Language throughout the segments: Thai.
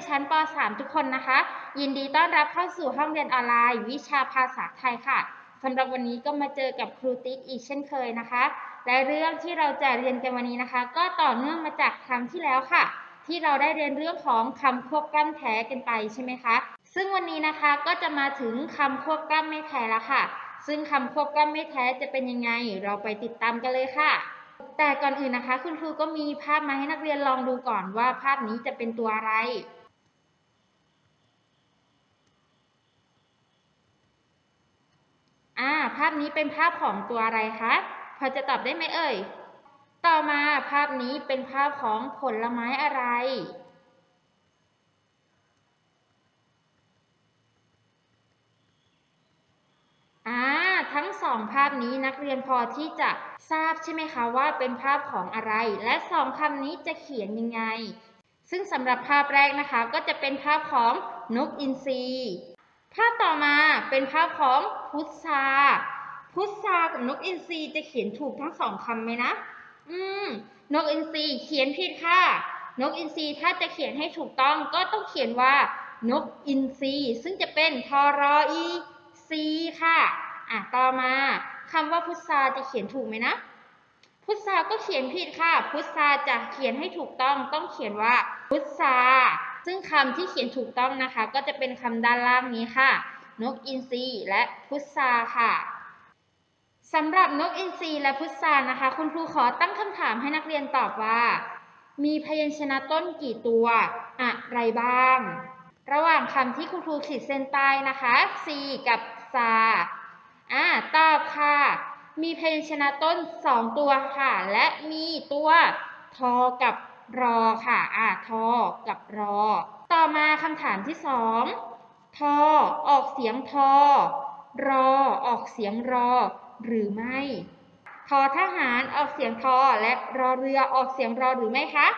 นชั้นป .3 ทุกคนนะคะ ยินดีต้อนรับเข้าสู่ห้องเรียนออนไลน์ วิชาภาษาไทยค่ะสำหรับวันนี้ก็มาเจอกับครูติ๊กอีกเช่นเคยนะคะ และเรื่องที่เราจะเรียนกันวันนี้นะคะ ก็ต่อเนื่องมาจากครั้งที่แล้วค่ะ ที่เราได้เรียนเรื่องของคำควบกล้ำแท้กันไปใช่ไหมคะ ซึ่งวันนี้นะคะก็จะมาถึงคำควบกล้ำไม่แท้แล้วค่ะ ซึ่งคำควบกล้ำไม่แท้จะเป็นยังไง เราไปติดตามกันเลยค่ะแต่ก่อนอื่นนะคะ คุณครูก็มีภาพมาให้นักเรียนลองดูก่อนว่าภาพนี้จะเป็นตัวอะไร อ่าภาพนี้เป็นภาพของตัวอะไรคะ พอจะตอบได้ไหมเอ่ย ต่อมาภาพนี้เป็นภาพของผลไม้อะไร อ่า ทั้งสองภาพนี้นักเรียนพอที่จะทราบใช่ไหมคะว่าเป็นภาพของอะไร และสองคำนี้จะเขียนยังไง ซึ่งสำหรับภาพแรกนะคะ ก็จะเป็นภาพของนกอินทรี ภาพต่อมาเป็นภาพของพุทราพุทรากับนกอินทรีจะเขียนถูกทั้งสองคำไหมนะ อืม นกอินทรีเขียนผิดค่ะ นกอินทรีถ้าจะเขียนให้ถูกต้องก็ต้องเขียนว่า นกอินทรีซึ่งจะเป็นทอรออีซีค่ะ อะ ต่อมาคำว่าพุทราจะเขียนถูกไหมนะ พุทราก็เขียนผิดค่ะ พุทราจะเขียนให้ถูกต้องต้องเขียนว่าพุทรา ซึ่งคำที่เขียนถูกต้องนะคะ ก็จะเป็นคำด้านล่างนี้ค่ะ นกอินทรีและพุทราค่ะสำหรับนกอินทรีและพุทรานะคะ คุณครูขอตั้งคำถามให้นักเรียนตอบว่า มีพยัญชนะต้นกี่ตัว อะไรบ้าง ระหว่างคำที่คุณครูขีดเส้นใต้นะคะซีกับซาอ่าตอบค่ะ มีพยัญชนะต้นสองตัวค่ะ และมีตัวทอกับ รอค่ะอ่าทอกับรอ ต่อมาคำถามที่สองทอออกเสียงทอ รอออกเสียงรอ หรือไม่ทอทหารออกเสียงทอและรอเรือออกเสียงรอหรือไม่คะ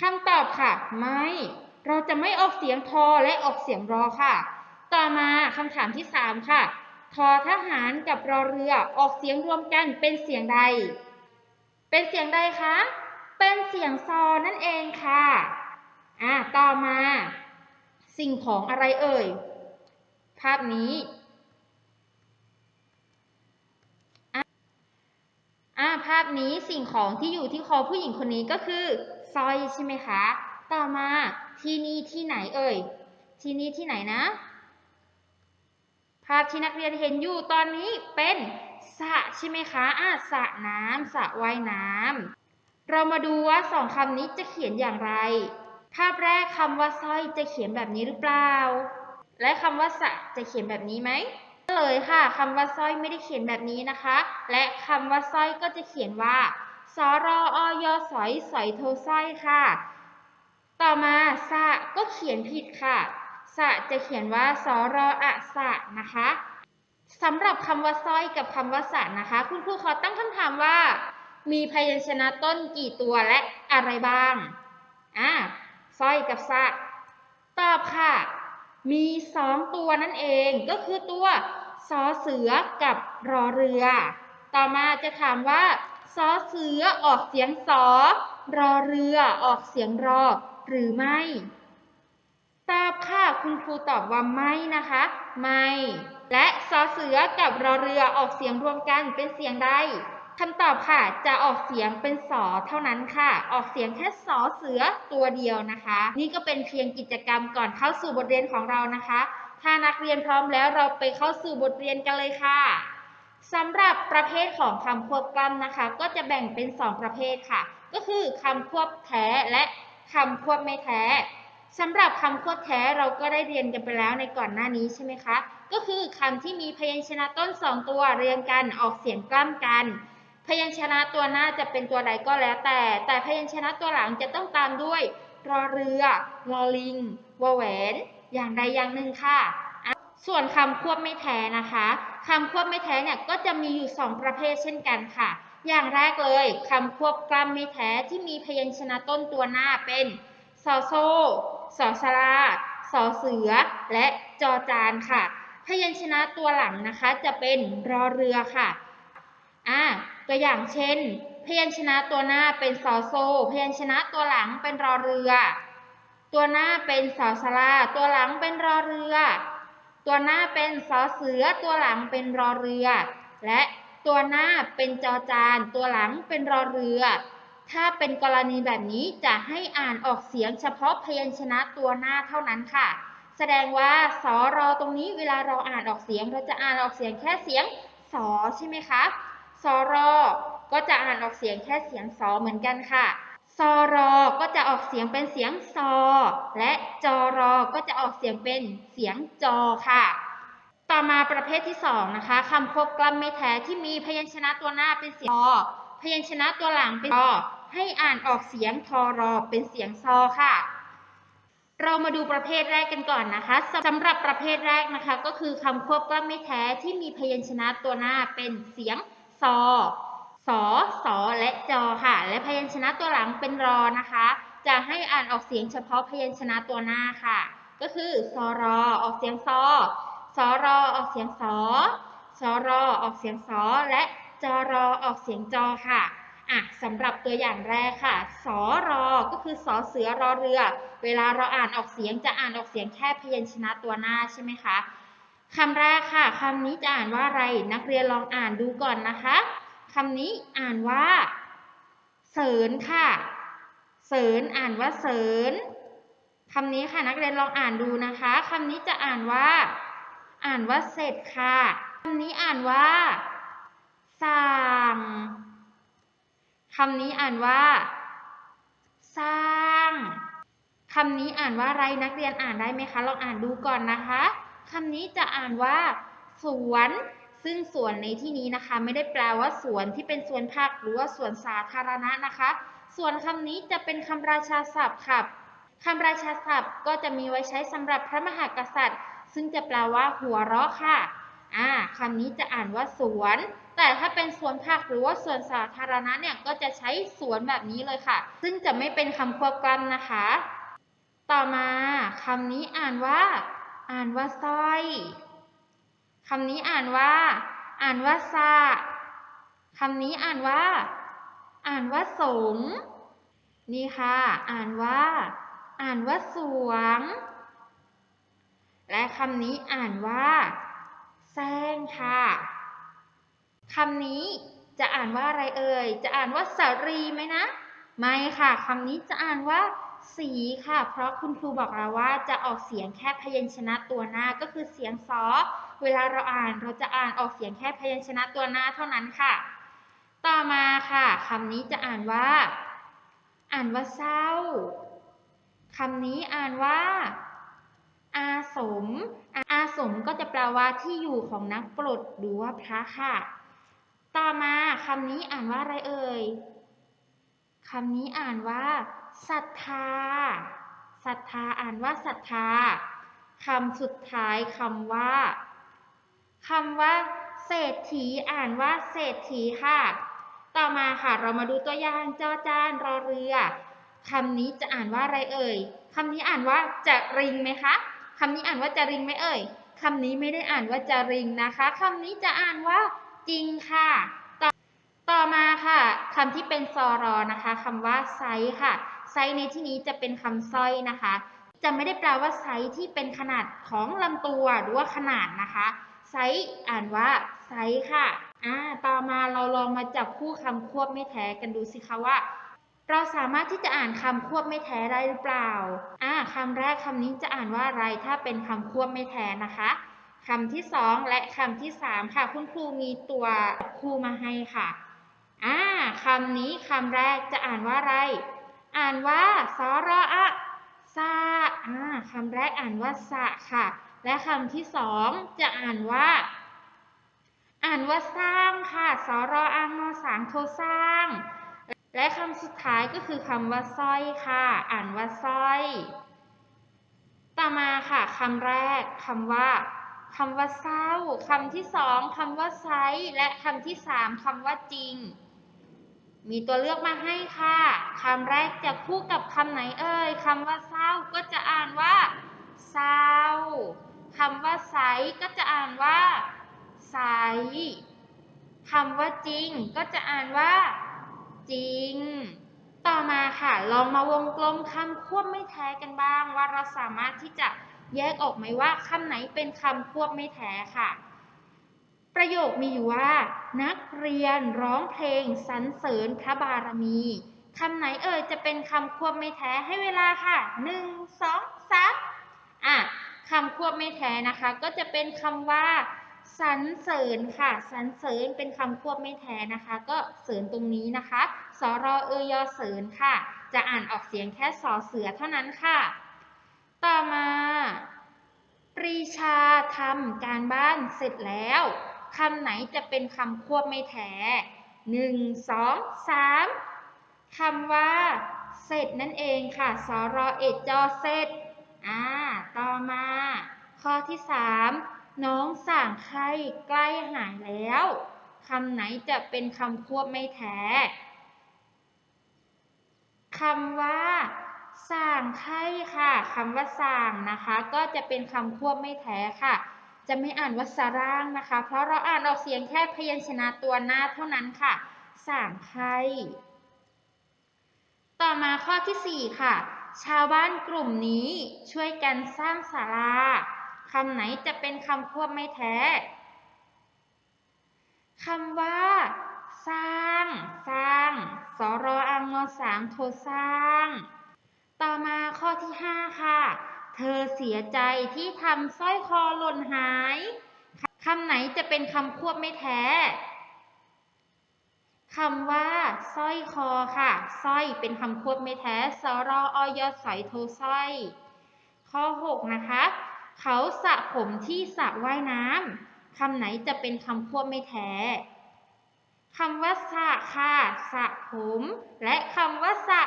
คำตอบค่ะ ไม่ เราจะไม่ออกเสียงทอและออกเสียงรอค่ะ ต่อมาคำถามที่สามค่ะทอทหารกับรอเรือออกเสียงรวมกันเป็นเสียงใด เป็นเสียงใดคะ เป็นเสียงซอนั่นเองค่ะอ่าต่อมา สิ่งของอะไรเอ่ย ภาพนี้อ่าภาพนี้สิ่งของที่อยู่ที่คอผู้หญิงคนนี้ก็คือสร้อยใช่ไหมคะ ต่อมาที่นี่ที่ไหนเอ่ย ที่นี่ที่ไหนนะ ภาพที่นักเรียนเห็นอยู่ตอนนี้เป็นสระใช่ไหมคะอ่าสระน้ำสระว่ายน้ำ เรามาดูว่าสองคำนี้จะเขียนอย่างไร ภาพแรกคำว่าสร้อยจะเขียนแบบนี้หรือเปล่า และคำว่าสะจะเขียนแบบนี้ไหมเลยค่ะคำว่าสร้อยไม่ได้เขียนแบบนี้นะคะ และคำว่าสร้อยก็จะเขียนว่าสรออยสอยสอยโทสร้อยค่ะ ต่อมาสะก็เขียนผิดค่ะสะจะเขียนว่าสรออะสะนะคะสำหรับคำว่าสร้อยกับคำว่าสะนะคะ คุณครูขอตั้งคำถามว่า มีพยัญชนะต้นกี่ตัวและอะไรบ้าง อ่าสร้อยกับสะตอบค่ะ มีสองตัวนั่นเอง ก็คือตัวสอเสือกับรอเรือ ต่อมาจะถามว่าสอเสือออกเสียงสอ รอเรือออกเสียงรอ หรือไม่ ตอบค่ะคุณครูตอบว่าไม่นะคะ ไม่ และสอเสือกับรอเรือออกเสียงรวมกันเป็นเสียงใด คำตอบค่ะ จะออกเสียงเป็นสอเท่านั้นค่ะ ออกเสียงแค่สอเสือตัวเดียวนะคะ นี่ก็เป็นเพียงกิจกรรมก่อนเข้าสู่บทเรียนของเรานะคะ ถ้านักเรียนพร้อมแล้วเราไปเข้าสู่บทเรียนกันเลยค่ะสำหรับประเภทของคำควบกล้ำนะคะ ก็จะแบ่งเป็น 2 ประเภทค่ะ ก็คือคำควบแท้และคำควบไม่แท้สำหรับคำควบแท้เราก็ได้เรียนกันไปแล้วในก่อนหน้านี้ใช่ไหมคะ ก็คือคำที่มีพยัญชนะต้นสองตัวเรียงกันออกเสียงกล้ำกัน พยัญชนะตัวหน้าจะเป็นตัวใดก็แล้วแต่ แต่พยัญชนะตัวหลังจะต้องตามด้วยรอเรือรอลิงวแหวน อย่างใดอย่างหนึ่งค่ะ ส่วนคำควบไม่แท้นะคะคำควบไม่แท้เนี่ยก็จะมีอยู่ 2 ประเภทเช่นกันค่ะ อย่างแรกเลยคำควบกล้ำไม่แท้ที่มีพยัญชนะต้นตัวหน้าเป็นซอโซสอสลาสอเสือ และจอจานค่ะ พยัญชนะตัวหลังนะคะจะเป็นรอเรือค่ะ อ่า ตัวอย่างเช่น พยัญชนะตัวหน้าเป็นซอโซ พยัญชนะตัวหลังเป็นรอเรือ ตัวหน้าเป็นสอสลา ตัวหลังเป็นรอเรือ ตัวหน้าเป็นสอเสือ ตัวหลังเป็นรอเรือ และตัวหน้าเป็นจอจาน ตัวหลังเป็นรอเรือ ถ้าเป็นกรณีแบบนี้จะให้อ่านออกเสียงเฉพาะพยัญชนะตัวหน้าเท่านั้นค่ะ แสดงว่าสอรอตรงนี้เวลาเราอ่านออกเสียงเราจะอ่านออกเสียงแค่เสียงสอใช่ไหมคะ สอรอก็จะอ่านออกเสียงแค่เสียงสอเหมือนกันค่ะซอรอก็จะออกเสียงเป็นเสียงซอ และจอรอก็จะออกเสียงเป็นเสียงจอค่ะ ต่อมาประเภทที่สองนะคะคำควบกล้ำไม่แท้ที่มีพยัญชนะตัวหน้าเป็นเสียงอพยัญชนะตัวหลังเป็นรอให้อ่านออกเสียงทอรอเป็นเสียงซอค่ะ เรามาดูประเภทแรกกันก่อนนะคะสำหรับประเภทแรกนะคะ ก็คือคำควบกล้ำไม่แท้ที่มีพยัญชนะตัวหน้าเป็นเสียง ซอสอสอและจอค่ะ และพยัญชนะตัวหลังเป็นรอนะคะ จะให้อ่านออกเสียงเฉพาะพยัญชนะตัวหน้าค่ะ ก็คือสอรอออกเสียงซอสอรอออกเสียงสอสอรอออกเสียงสอและจอรอออกเสียงจอค่ะอะสำหรับตัวอย่างแรกค่ะ สอรอ ก็คือสอเสือรอเรือ เวลาเราอ่านออกเสียงจะอ่านออกเสียงแค่พยัญชนะตัวหน้าใช่ไหมคะ คำแรกค่ะคำนี้จะอ่านว่าอะไร นักเรียนลองอ่านดูก่อนนะคะคำนี้อ่านว่า เสริญค่ะ เสริญอ่านว่าเสริญคำนี้ค่ะนักเรียนลองอ่านดูนะคะคำนี้จะอ่านว่า อ่านว่าเสร็จค่ะคำนี้อ่านว่า สั่งคำนี้อ่านว่า สร้างคำนี้อ่านว่าอะไรนักเรียนอ่านได้ไหมคะลองอ่านดูก่อนนะคะ คำนี้จะอ่านว่า สวน ซึ่งสวนในที่นี้นะคะ ไม่ได้แปลว่าสวนที่เป็นสวนผักหรือว่าสวนสาธารณะนะคะ ส่วนคำนี้จะเป็นคำราชาศัพท์ค่ะคำราชาศัพท์ก็จะมีไว้ใช้สำหรับพระมหากษัตริย์ ซึ่งจะแปลว่าหัวเราะค่ะอ่าคำนี้จะอ่านว่าสวน แต่ถ้าเป็นสวนผักหรือว่าสวนสาธารณะเนี่ยก็จะใช้สวนแบบนี้เลยค่ะ ซึ่งจะไม่เป็นคำควบกล้ำนะคะ ต่อมาคำนี้อ่านว่า อ่านว่าสร้อยคำนี้อ่านว่า อ่านว่าซาคำนี้อ่านว่า อ่านว่าสง นี่ค่ะ อ่านว่า อ่านว่าสวง และคำนี้อ่านว่าแซงค่ะคำนี้จะอ่านว่าอะไรเอ่ย จะอ่านว่าสารีไหมนะ ไม่ค่ะ คำนี้จะอ่านว่า สีค่ะ เพราะคุณครูบอกเราว่าจะออกเสียงแค่พยัญชนะตัวหน้าก็คือเสียงซอเวลาเราอ่านเราจะอ่านออกเสียงแค่พยัญชนะตัวหน้าเท่านั้นค่ะ ต่อมาค่ะคำนี้จะอ่านว่า อ่านว่าเศร้าคำนี้อ่านว่า อาสม อาสมก็จะแปลว่าที่อยู่ของนักปลดหรือว่าพระค่ะ ต่อมาคำนี้อ่านว่าอะไรเอ่ยคำนี้อ่านว่า ศรัทธา ศรัทธาอ่านว่าศรัทธาคำสุดท้ายคำว่าคำว่า เศรษฐีอ่านว่าเศรษฐีค่ะ ต่อมาค่ะเรามาดูตัวอย่างจอจานรอเรือคำนี้จะอ่านว่าอะไรเอ่ยคำนี้อ่านว่าจะริงไหมคะคำนี้อ่านว่าจะริงไหมเอ่ยคำนี้ไม่ได้อ่านว่าจะริงนะคะคำนี้จะอ่านว่าจริงค่ะ ต่อตอมาค่ะคำที่เป็นซอรอนะคะคำว่าไซค่ะ ไซในที่นี้จะเป็นคำสร้อยนะคะ จะไม่ได้แปลว่าไซที่เป็นขนาดของลำตัวหรือว่าขนาดนะคะ ไซส์อ่านว่าไซส์ค่ะอ่าต่อมาเราลองมาจับคู่คำควบไม่แท้กันดูสิคะว่า เราสามารถที่จะอ่านคำควบไม่แท้ได้หรือเปล่าอ่าคำแรกคำนี้จะอ่านว่าอะไรถ้าเป็นคำควบไม่แท้นะคะคำที่สองและคำที่สามค่ะ คุณครูมีตัวคู่มาให้ค่ะอ่าคำนี้คำแรกจะอ่านว่าอะไร อ่านว่าสรอะซาอ่าคำแรกอ่านว่าสะค่ะ และคำที่สองจะอ่านว่า อ่านว่าสร้างค่ะสรออังนสางโทสร้าง และคำสุดท้ายก็คือคำว่าสร้อยค่ะ อ่านว่าสร้อย ต่อมาค่ะคำแรกคำว่าคำว่าเศร้าคำที่สองคำว่าไซและคำที่สามคำว่าจริง มีตัวเลือกมาให้ค่ะ คำแรกจะคู่กับคำไหนเอ่ย คำว่าเศร้าก็จะอ่านว่าเศร้าคำว่าใสก็จะอ่านว่าใสคำว่าจริงก็จะอ่านว่า จริง ต่อมาค่ะลองมาวงกลมคำควบไม่แท้กันบ้าง ว่าเราสามารถที่จะแยกออกไหมว่าคำไหนเป็นคำควบไม่แท้ค่ะ ประโยคมีอยู่ว่า นักเรียนร้องเพลงสรรเสริญพระบารมีคำไหนเอ่ยจะเป็นคำควบไม่แท้ให้เวลาค่ะหนึ่งสองสามอะคำควบไม่แท้นะคะ ก็จะเป็นคำว่าสรรเสริญค่ะสรรเสริญเป็นคำควบไม่แท้นะคะ ก็เสริญตรงนี้นะคะสรอเอยอเสริญค่ะ จะอ่านออกเสียงแค่สอเสือเท่านั้นค่ะ ต่อมา ปรีชาทำการบ้านเสร็จแล้ว คำไหนจะเป็นคำควบไม่แท้หนึ่งสองสามคำว่า เสร็จนั่นเองค่ะ สรอเอจอเสร็จอ่าต่อมา ข้อที่สามน้องสั่งไข้ใกล้หายแล้วคำไหนจะเป็นคำควบไม่แท้คำว่าสั่งไข้ค่ะคำว่าสั่งนะคะ ก็จะเป็นคำควบไม่แท้ค่ะ จะไม่อ่านว่าสร่างนะคะ เพราะเราอ่านออกเสียงแค่พยัญชนะตัวหน้าเท่านั้นค่ะสั่งไข้ต่อมาข้อที่ 4 ค่ะ ชาวบ้านกลุ่มนี้ช่วยกันสร้างศาลาคำไหนจะเป็นคำควบไม่แท้คำว่า สร้าง สร้างสรออังงอสามโทสร้าง ต่อมาข้อที่ 5 ค่ะ อเสียใจที่ทำสร้อยคอหล่นหายคำไหนจะเป็นคำควบไม่แท้คำว่าสร้อยคอค่ะสร้อยเป็นคำควบไม่แท้สรออยสอยโทสร้อย ข้อ 6 นะคะ เขาสระผมที่สระว่ายน้ำคำไหนจะเป็นคำควบไม่แท้คำว่าสระค่ะสระผม และคำว่าสระ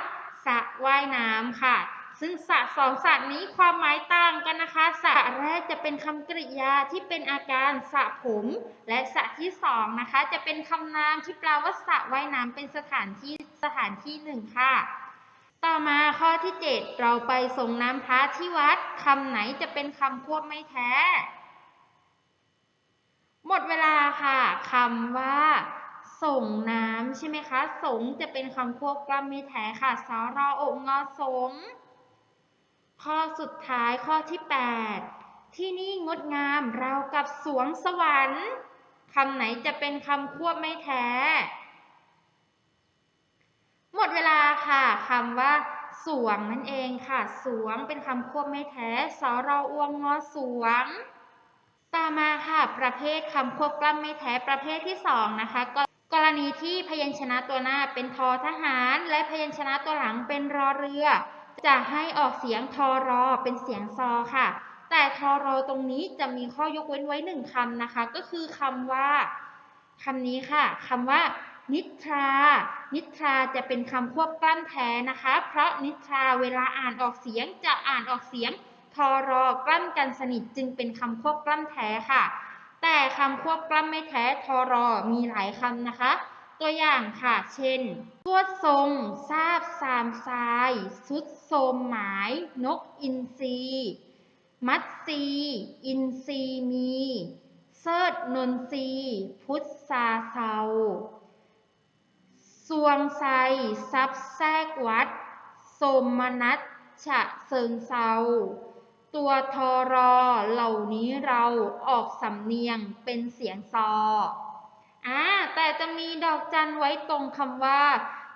สระว่ายน้ำค่ะ ซึ่งสระสองสระนี้ความหมายต่างกันนะคะสระแรกจะเป็นคำกริยาที่เป็นอาการสระผม และสระที่สองนะคะ จะเป็นคำนามที่แปลว่าสระว่ายน้ำเป็นสถานที่สถานที่หนึ่งค่ะ ต่อมาข้อที่ 7 เราไปส่งน้ำพระที่วัดคำไหนจะเป็นคำควบไม่แท้ หมดเวลาค่ะคำว่าส่งน้ำใช่ไหมคะ สงจะเป็นคำควบกล้ำไม่แท้ค่ะสรอองงอสง ข้อสุดท้ายข้อที่ 8 ที่นี่งดงามราวกับสวงสวรรค์คำไหนจะเป็นคำควบไม่แท้ หมดเวลาค่ะคำว่าสวงนั่นเองค่ะ สวงเป็นคำควบไม่แท้ สรออวงงอสวง ต่อมาค่ะ ประเภทคำควบกล้ำไม่แท้ประเภทที่สองนะคะกกรณีที่พยัญชนะตัวหน้าเป็นทอทหาร และพยัญชนะตัวหลังเป็นรอเรือ จะให้ออกเสียงทอรอเป็นเสียงซอค่ะ แต่ทอรอตรงนี้จะมีข้อยกเว้นไว้หนึ่งคำนะคะ ก็คือคำว่าคำนี้ค่ะคำว่า นิทรา นิทราจะเป็นคำควบกล้ำแท้นะคะ เพราะนิทราเวลาอ่านออกเสียงจะอ่านออกเสียงทอรอกลั้นกันสนิทจึงเป็นคำควบกล้ำแท้ค่ะ แต่คำควบกล้ำไม่แท้ทอรอมีหลายคำนะคะ ตัวอย่างค่ะ เช่นทวดทรงทราบสามทราย สุดโสมหมาย นกอินทรีมัดซี อินทรีมีเซิร์ดนนทรีพุทธาเซาสวงไซซับแทรกวัดสมนัตฉะเซิงเซา ตัวทอรอเหล่านี้เราออกสำเนียงเป็นเสียงซอ อ่าแต่จะมีดอกจันไว้ตรงคำว่า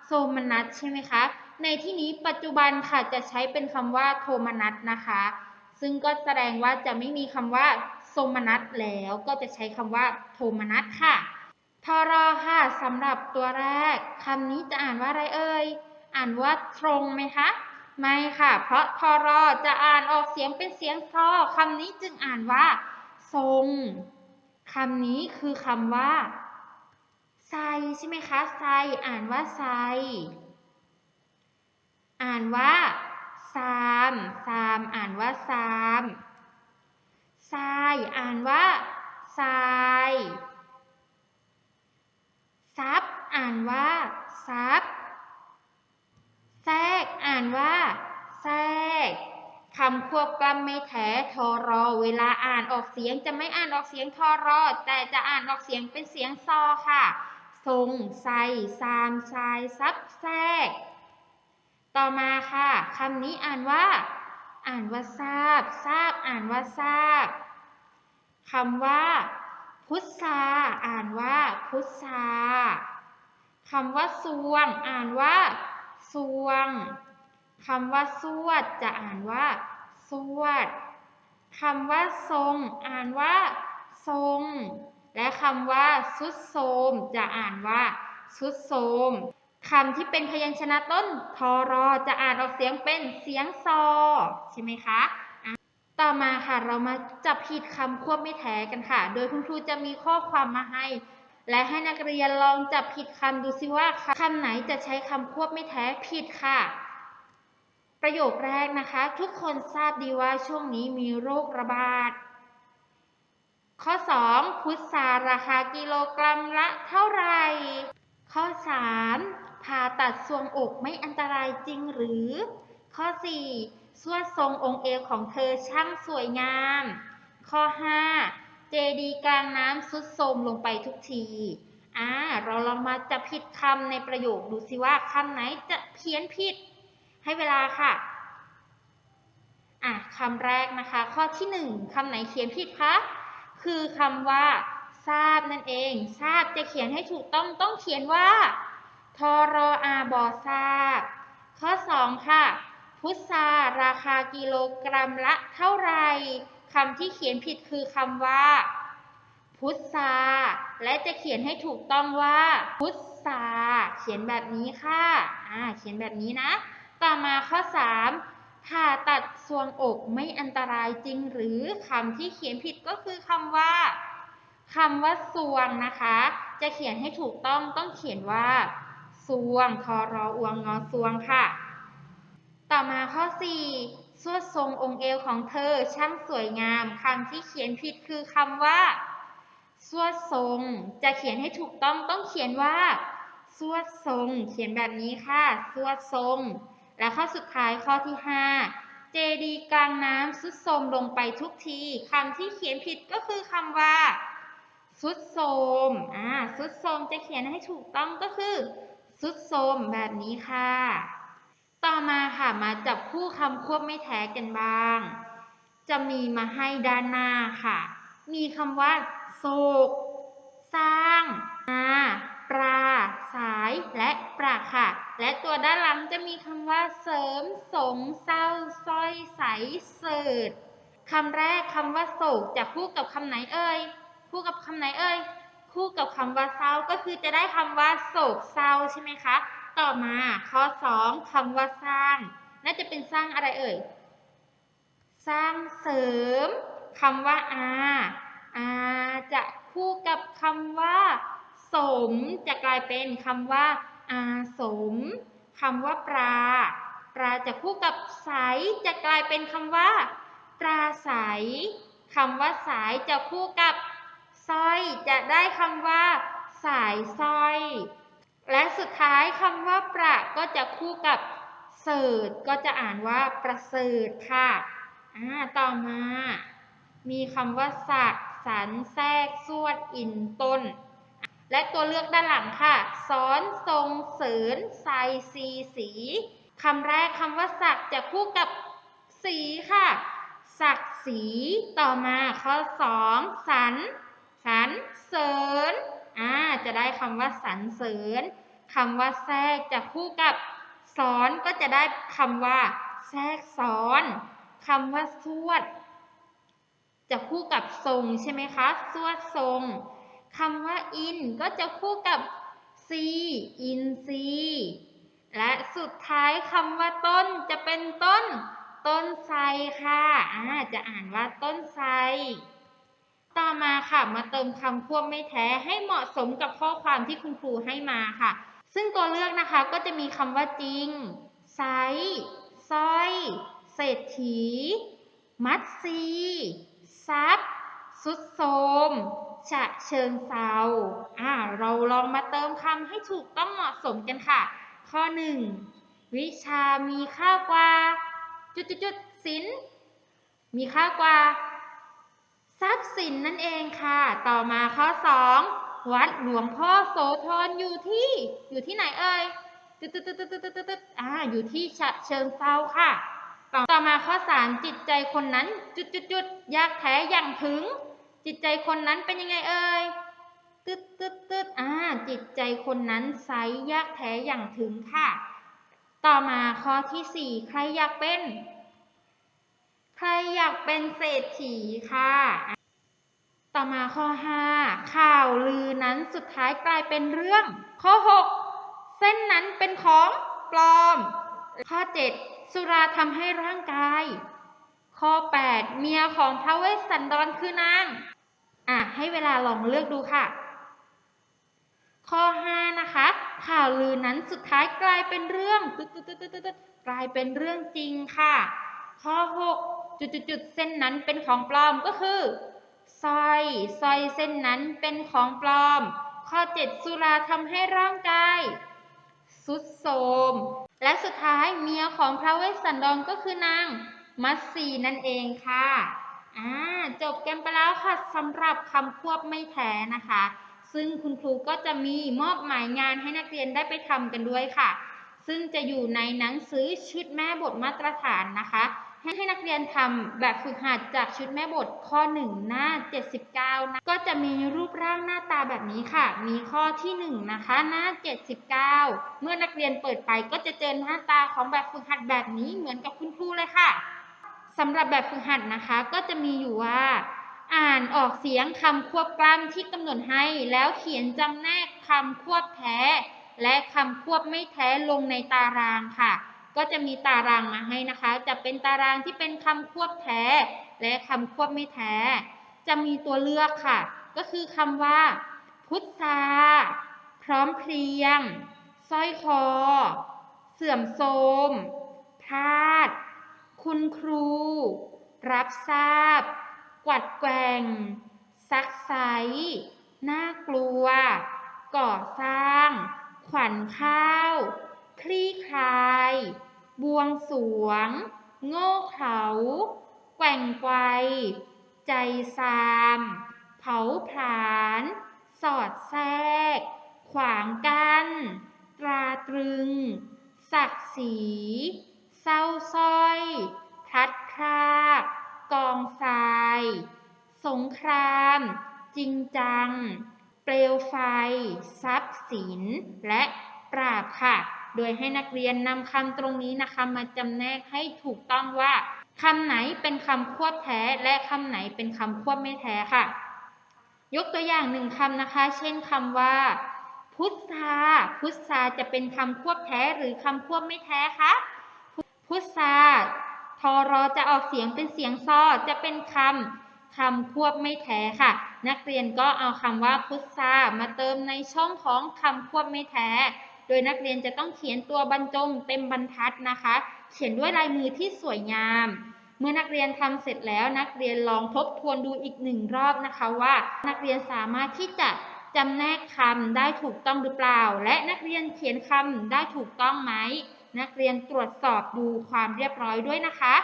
โทมนัสใช่ไหมคะ ในที่นี้ปัจจุบันค่ะจะใช้เป็นคำว่าโทมนัสนะคะ ซึ่งก็แสดงว่าจะไม่มีคำว่าโทมนัสแล้วก็จะใช้คำว่าโทมนัสค่ะทอรอค่ะสำหรับตัวแรกคำนี้จะอ่านว่าอะไรเอ่ย อ่านว่าตรงไหมคะ ไม่ค่ะ เพราะทอรอจะอ่านออกเสียงเป็นเสียงซอคำนี้จึงอ่านว่า ทรงคำนี้คือคำว่า ไซใช่ไหมคะไซอ่านว่าไซอ่านว่าซามซามอ่านว่าซามทรายอ่านว่าทรายซับอ่านว่าซับแทรกอ่านว่าแทรกคำควบกล้ำไม่แท้ทอรอ เวลาอ่านออกเสียงจะไม่อ่านออกเสียงทอรอ แต่จะอ่านออกเสียงเป็นเสียงซอค่ะ ทรงใส่ซามทรายซับแทรก ต่อมาค่ะคำนี้อ่านว่า อ่านว่าทราบ ทราบ อ่านว่าทราบคำว่า พุทราอ่านว่า พุทราคำว่าสวง อ่านว่าสวงคำว่าสวด จะอ่านว่า สวดคำว่าทรง อ่านว่า ทรง และคำว่าสุดโทมจะอ่านว่าสุดโทมคำที่เป็นพยัญชนะต้นทอรอจะอ่านออกเสียงเป็นเสียงซอใช่ไหมคะต่อมาค่ะเรามาจับผิดคำควบไม่แท้กันค่ะ โดยคุณครูจะมีข้อความมาให้ และให้นักเรียนลองจับผิดคำดูซิว่าคำไหนจะใช้คำควบไม่แท้ผิดค่ะ ประโยคแรกนะคะ ทุกคนทราบดีว่าช่วงนี้มีโรคระบาด ข้อ 2 พุทราราคากิโลกรัมละเท่าไหร่ ข้อ 3. ผ่าตัดทรวงอกไม่อันตรายจริงหรือ ข้อ 4. สวดทรงองค์เอวของเธอช่างสวยงาม ข้อ 5. เจดีกลางน้ำสุดโทมลงไปทุกทีอ่าเราลองมาจับผิดคำในประโยคดูสิว่าคำไหนจะเพี้ยนผิด ให้เวลาค่ะอะคำแรกนะคะ ข้อที่หนึ่งคำไหนเขียนผิดคะ คือคำว่า ทราบนั่นเอง ทราบจะเขียนให้ถูกต้องต้องเขียนว่าทรออาบอทราบ ข้อสองค่ะ พุทราราคากิโลกรัมละเท่าไรคำที่เขียนผิดคือคำว่า พุทราและจะเขียนให้ถูกต้องว่า พุทราเขียนแบบนี้ค่ะอ่าเขียนแบบนี้นะ ต่อมาข้อ 3 ผ่าตัดทรวงอกไม่อันตรายจริงหรือคำที่เขียนผิดก็คือคำว่าคำว่าสวงนะคะ จะเขียนให้ถูกต้องต้องเขียนว่าสวงทอรออวงงอสวงค่ะ ต่อมาข้อ 4 สวดทรงองค์เอวของเธอช่างสวยงามคำที่เขียนผิดคือคำว่าสวดทรง จะเขียนให้ถูกต้องต้องเขียนว่าสวดทรง เขียนแบบนี้ค่ะสวดทรง และข้อสุดท้ายข้อที่ 5 เจดีกลางน้ำสุดโทมลงไปทุกทีคำที่เขียนผิดก็คือคำว่าสุดโทมอ่าสุดโทมจะเขียนให้ถูกต้องก็คือสุดโทมแบบนี้ค่ะ ต่อมาค่ะมาจับคู่คำควบไม่แท้กันบ้าง จะมีมาให้ด้านหน้าค่ะ มีคำว่าโศก สร้างนา ปลา สาย และปราค่ะ และตัวด้านหลังจะมีคำว่าเสริม สง เศร้าสร้อยใสเสิร์ชคำแรกคำว่าโศกจะคู่กับคำไหนเอ่ย คู่กับคำไหนเอ่ย คู่กับคำว่าเศร้าก็คือจะได้คำว่าโศกเศร้าใช่ไหมคะ ต่อมาข้อ2คำว่าสร้าง น่าจะเป็นสร้างอะไรเอ่ย สร้างเสริมคำว่าอาอาจะคู่กับคำว่า สมจะกลายเป็นคำว่า อาสมคำว่าปลา ปลาจะคู่กับใสจะกลายเป็นคำว่าปลาใสคำว่าสายจะคู่กับสร้อยจะได้คำว่า สายสร้อย และสุดท้ายคำว่าประก็จะคู่กับเสดก็จะอ่านว่าประเสริฐค่ะอ่าต่อมา มีคำว่าสักสรรแทรกสวดอินต้น และตัวเลือกด้านหลังค่ะซ้อนทรงเสริญใส่สีสีคำแรกคำว่าสักจะคู่กับสีค่ะศักดิ์ศรีต่อมาข้อสองสัน สันเสริญอ่าจะได้คำว่าสรรเสริญคำว่าแทรกจะคู่กับสอนก็จะได้คำว่า แทรกซ้อนคำว่าสวด จะคู่กับทรงใช่ไหมคะสวดทรง คำว่าอินก็จะคู่กับซีอินซีและสุดท้ายคำว่าต้นจะเป็นต้น ต้นไทรค่ะอาจะอ่านว่าต้นไทรต่อมาค่ะมาเติมคำควบไม่แท้ให้เหมาะสมกับข้อความที่คุณครูให้มาค่ะ ซึ่งตัวเลือกนะคะก็จะมีคำว่าจริงไซสร้อย เศรษฐี มัดซี ทรัพย์สุดโทม ฉะเชิงเซาอ่าเราลองมาเติมคำให้ถูกต้องเหมาะสมกันค่ะ ข้อหนึ่งวิชามีค่ากว่า จุดจุดจุดสินมีค่ากว่า ทรัพย์สินนั่นเองค่ะ ต่อมาข้อสองวัดหลวงพ่อโสธรอยู่ที่ อยู่ที่ไหนเอ่ยตึ๊ดตึ๊ดตึ๊ดตึ๊ดตึ๊ดตึ๊ดอ่าอยู่ที่ฉะเชิงเซาค่ะ ต่อมาข้อสามจิตใจคนนั้น จุดจุดจุดยากแท้อย่างถึง จิตใจคนนั้นเป็นยังไงเอ่ยตึ๊ดตึ๊ดตึ๊ดอ่า จิตใจคนนั้นใสยากแท้อย่างถึงค่ะ ต่อมาข้อที่สี่ใครอยากเป็น ใครอยากเป็นเศรษฐีค่ะ ต่อมาข้อ5ข่าวลือนั้นสุดท้ายกลายเป็นเรื่อง ข้อ6เส้นนั้นเป็นของปลอม ข้อ7สุราทำให้ร่างกาย ข้อ 8 เมียของพระเวสสันดรคือนาง อะให้เวลาลองเลือกดูค่ะ ข้อ 5 นะคะ ข่าวลือนั้นสุดท้ายกลายเป็นเรื่องตึ๊ดตึ๊ดตึ๊ดตึ๊ดกลายเป็นเรื่องจริงค่ะ ข้อ 6 จุดจุดจุดเส้นนั้นเป็นของปลอมก็คือสร้อยสร้อยเส้นนั้นเป็นของปลอม ข้อ 7 สุราทำให้ร่างกายสุดโทมและสุดท้ายเมียของพระเวสสันดรก็คือนางมัตสีนั่นเองค่ะ อ่าจบกันไปแล้วค่ะสำหรับคำควบไม่แท้นะคะ ซึ่งคุณครูก็จะมีมอบหมายงานให้นักเรียนได้ไปทำกันด้วยค่ะ ซึ่งจะอยู่ในหนังสือชุดแม่บทมาตรฐานนะคะ ให้ให้นักเรียนทำแบบฝึกหัดจากชุดแม่บทข้อ 1 หน้า 79 นะ ก็จะมีรูปร่างหน้าตาแบบนี้ค่ะ มีข้อที่ 1 นะคะ หน้า 79 เมื่อนักเรียนเปิดไปก็จะเจอหน้าตาของแบบฝึกหัดแบบนี้เหมือนกับคุณครูเลยค่ะ สำหรับแบบฝึกหัดนะคะ ก็จะมีอยู่ว่า อ่านออกเสียงคำควบกล้ำที่กำหนดให้ แล้วเขียนจำแนกคำควบแท้ และคำควบไม่แท้ลงในตารางค่ะ ก็จะมีตารางมาให้นะคะ จะเป็นตารางที่เป็นคำควบแท้ และคำควบไม่แท้ จะมีตัวเลือกค่ะ ก็คือคำว่า พุทธาพร้อมเพรียงสร้อยคอ เสื่อมโทรมพลาด คุณครู รับทราบ กวัดแกงซักไซน่ากลัว ก่อสร้าง ขวัญข้าว คลี่คลาย บวงสรวง โง่เขลาแกว่งไกวใจซาม เผาผลาญ สอดแทรก ขวางกัน้นตราตรึง ศักดิ์ศรี ศร้าสร้อย พลัดพราก กองทราย สงคราม จริงจัง เปลวไฟ ทรัพย์สิน และปราบค่ะ โดยให้นักเรียนนำคำตรงนี้นะคะมาจำแนกให้ถูกต้องว่าคำไหนเป็นคำควบแท้และคำไหนเป็นคำควบไม่แท้ค่ะ ยกตัวอย่างหนึ่งคำนะคะ เช่นคำว่า พุทธาพุทธาจะเป็นคำควบแท้หรือคำควบไม่แท้คะ พุทธาทอรอจะออกเสียงเป็นเสียงซอจะเป็นคำคำควบไม่แท้ค่ะ นักเรียนก็เอาคำว่าพุทธามาเติมในช่องของคำควบไม่แท้ โดยนักเรียนจะต้องเขียนตัวบรรจงเต็มบรรทัดนะคะ เขียนด้วยลายมือที่สวยงาม เมื่อนักเรียนทำเสร็จแล้วนักเรียนลองทบทวนดูอีกหนึ่งรอบนะคะว่า นักเรียนสามารถที่จะจำแนกคำได้ถูกต้องหรือเปล่า และนักเรียนเขียนคำได้ถูกต้องไหม นักเรียนตรวจสอบดูความเรียบร้อยด้วยนะคะ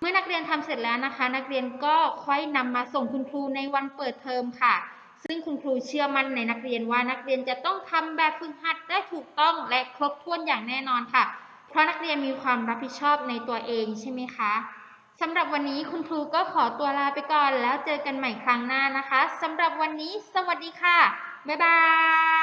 เมื่อนักเรียนทำเสร็จแล้วนะคะ นักเรียนก็ค่อยนำมาส่งคุณครูในวันเปิดเทอมค่ะ ซึ่งคุณครูเชื่อมั่นในนักเรียนว่านักเรียนจะต้องทำแบบฝึกหัดได้ถูกต้องและครบถ้วนอย่างแน่นอนค่ะ เพราะนักเรียนมีความรับผิดชอบในตัวเองใช่ไหมคะสำหรับวันนี้คุณครูก็ขอตัวลาไปก่อนแล้วเจอกันใหม่ครั้งหน้านะคะสำหรับวันนี้ สวัสดีค่ะ บ๊ายบาย